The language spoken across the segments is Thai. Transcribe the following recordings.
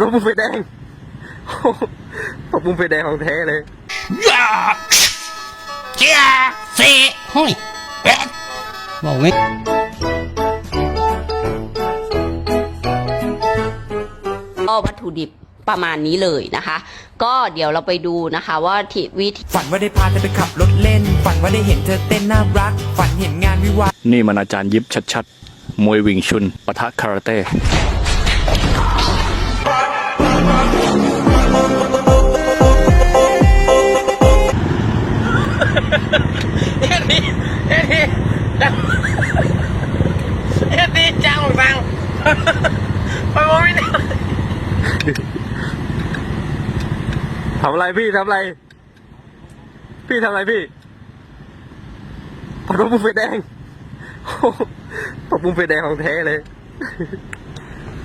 รถมุมไฟแดงตกมุมไฟแดงของแท้เลยยาเจียเซห้อยแปดบอกไงก็วัตถุดิบประมาณนี้เลยนะคะ ก็เดี๋ยวเราไปดูนะคะว่าที่วิธีฝันว่าได้พาเธอไปขับรถเล่น ฝันว่าได้เห็นเธอเต้นน่ารัก ฝันเห็นงานวิวาห์นี่มันอาจารย์ยิบชัดๆมวยวิงชุนปะทะคาราเต้ เอ็ดดี้เอ็ดดีจ้างของตังไปมองไม่ได้ทำอะไรพี่ทำอะไร พี่ทำอะไรพี่ปรมุมไฟแดงปรมุมไฟแดงของแท้เลย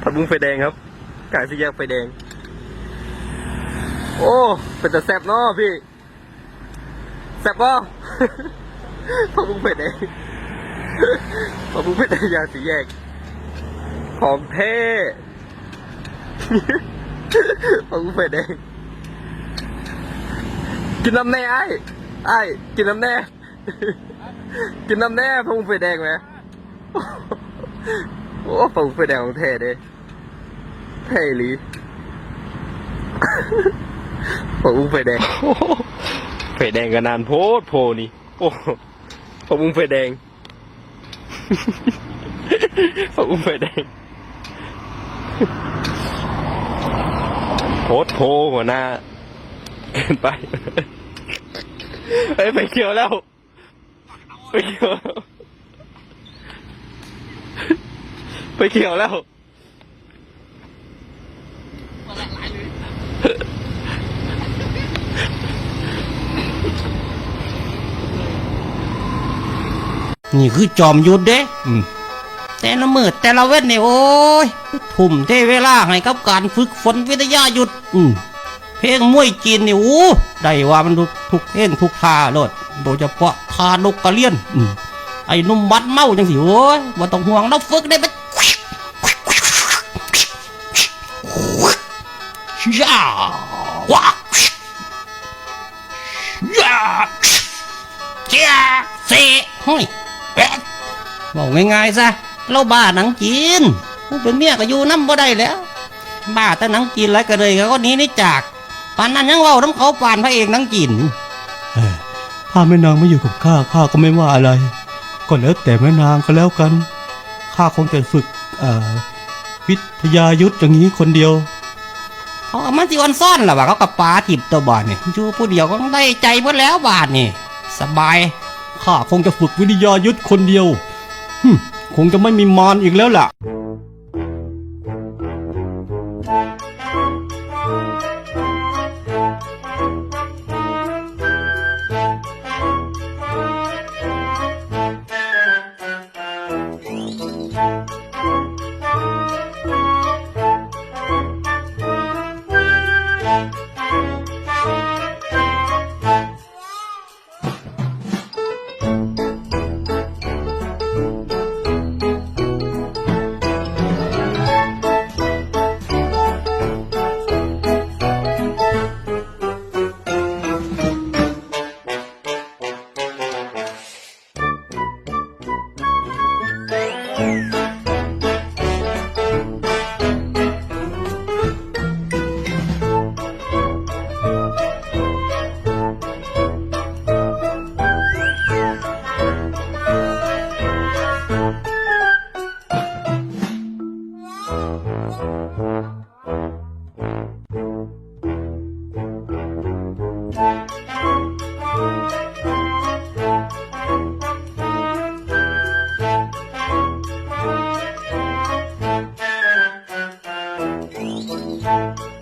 ปรมุมไฟแดงครับกลายสี่แยกไฟแดง โอ้ เป็นแต่แซ่บเนาะพี่แซ่บก็ พอมึงเป็นเองพอมึงเป็นเองยาสีแยก ของเท่พอมึงเป็นเองกินน้ำแน่ไอ้ไอ้กินน้ำแน่ กินน้ำแน่พอมึงเป็นแดงไหมโอ้พอมึงเป็นแดงของเท่เด้เท่ลีพอมึงเป็นแดงไฟแดงก็นานโพดโพนี่ โอ้ ผมอุ้งไฟแดง ผมอุ้มไฟแดงโพดโพหัวหน้าเกินไปไปไปเขียวแล้วไปเขียวแล้วไปเขียวแล้ว นี่คือจอมยุทธเด้อืมแต่ละมือแต่ละเว้นเนี่ยโอ้ยทุ่มเทเวลาให้กับการฝึกฝนวิทยายุทธอืมเพลงมวยจีนนี่โอ้ได้ว่ามันทุกทุกเพลงทุกท่าโลดโดยเฉพาะท่านกกระเลียนอืมไอ้หนุ่มบัดเมาจังสิโอ้ยว่าต้องห่วงเราฝึกได้ไปย่าว้าย่าเจียเซห้อยแปด บอกง่ายๆซะเราบ้าหนังจีนผู้เป็นเมียก็อยู่น้ำบ่ได้แล้ว บ้าแต่หนังจีนไรก็เลยก็หนี้นี่จากปานนั้นยังเว่าน้ำเขาปานพระเอกหนังจีนถ้าแม่นางไม่อยู่กับข้าข้าก็ไม่ว่าอะไร ก็แล้วแต่แม่นางก็แล้วกันข้าคงจะฝึกเอ่อวิทยายุทธอย่างนี้คนเดียวเขาก็มันสิวันซ่อนล่ะว่าเขากับปลาทิบตัวบาทนี่อยู่ผู้เดียวก็ได้ใจหมดแล้วบาทนี่สบายข้าคงจะฝึกวิทยายุทธคนเดียวหึม คงจะไม่มีมารอีกแล้วล่ะ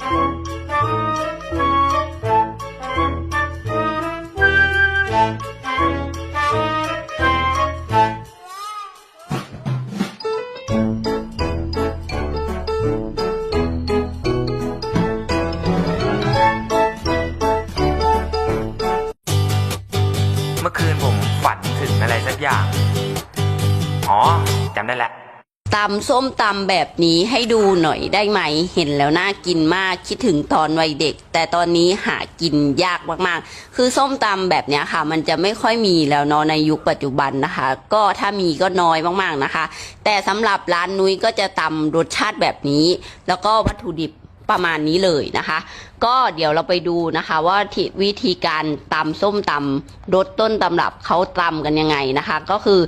เำส้มตำแบบนี้ให้ดูหน่อยได้ไหม เห็นแล้วน่ากินมากคิดถึงตอนวัยเด็ก แต่ตอนนี้หากินยากมากๆ คือส้มตำแบบนี้ค่ะ มันจะไม่ค่อยมีแล้วเนาะในยุคปัจจุบันนะคะ ก็ถ้ามีก็น้อยมากๆนะคะ แต่สำหรับร้านนุ้ยก็จะตำรสชาติแบบนี้ แล้วก็วัตถุดิบ ประมาณนี้เลยนะคะ ก็เดี๋ยวเราไปดูนะคะว่าวิธีการตำส้มตำรสต้นตำรับเขาตำกันยังไงนะคะ ก็คือ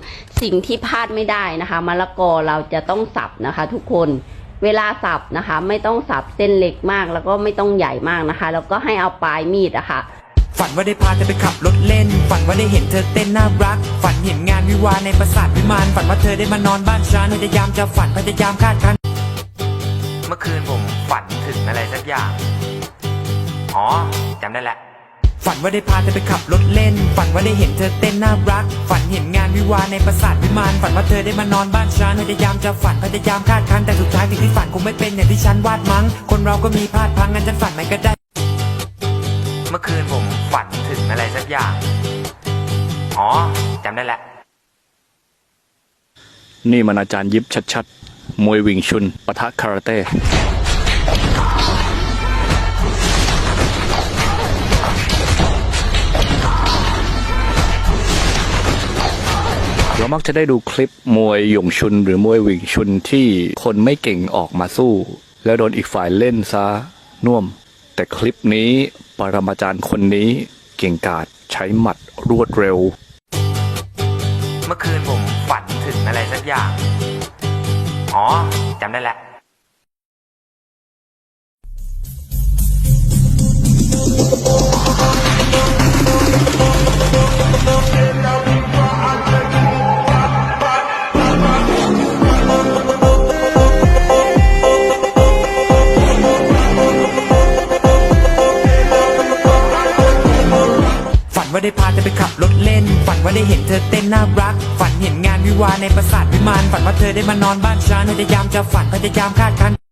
สิ่งที่พลาดไม่ได้นะคะมะละกอเราจะต้องสับนะคะ ทุกคนเวลาสับนะคะ ไม่ต้องสับเส้นเล็กมาก แล้วก็ไม่ต้องใหญ่มากนะคะ แล้วก็ให้เอาปลายมีดอะค่ะฝันว่าได้พาเธอไปขับรถเล่น ฝันว่าได้เห็นเธอเต้นน่ารัก ฝันเห็นงานวิวาในปราสาทวิมาน ฝันว่าเธอได้มานอนบ้านฉันพยายามจะฝันพยายามคาดคัน เมื่อคืนผมฝันถึงอะไรสักอย่าง อ๋อจำได้แหละ ฝันว่าได้พาเธอไปขับรถเล่น ฝันว่าได้เห็นเธอเต้นน่ารัก ฝันเห็นงานวิวาห์ในปราสาทวิมาน ฝันว่าเธอได้มานอนบ้านฉัน พยายามจะฝัน พยายามคาดคันแต่สุดท้ายสิ่งที่ฝันคงไม่เป็นอย่างที่ฉันวาดมั้ง คนเราก็มีพลาดพลังงั้นฉันฝันไม่ก็ได้ เมื่อคืนผมฝันถึงอะไรสักอย่าง อ๋อจำได้แหละ นี่มันอาจารย์ยิบชัดๆ มวยวิงชุนปะทะคาราเต้เรามักจะได้ดูคลิปมวยหยงชุนหรือมวยวิงชุนที่คนไม่เก่งออกมาสู้ แล้วโดนอีกฝ่ายเล่นซะน่วม แต่คลิปนี้ปรมาจารย์คนนี้เก่งกาจใช้หมัดรวดเร็ว เมื่อคืนผมฝันถึงอะไรสักอย่าง อ๋อจำได้แหละ ฝันว่าได้พาเธอไปขับรถ ฝันว่าได้เห็นเธอเต้นน่ารัก ฝันเห็นงานวิวาในปราสาทวิมาน ฝันว่าเธอได้มานอนบ้านฉันพยายามจะฝันพยายามคาดคัน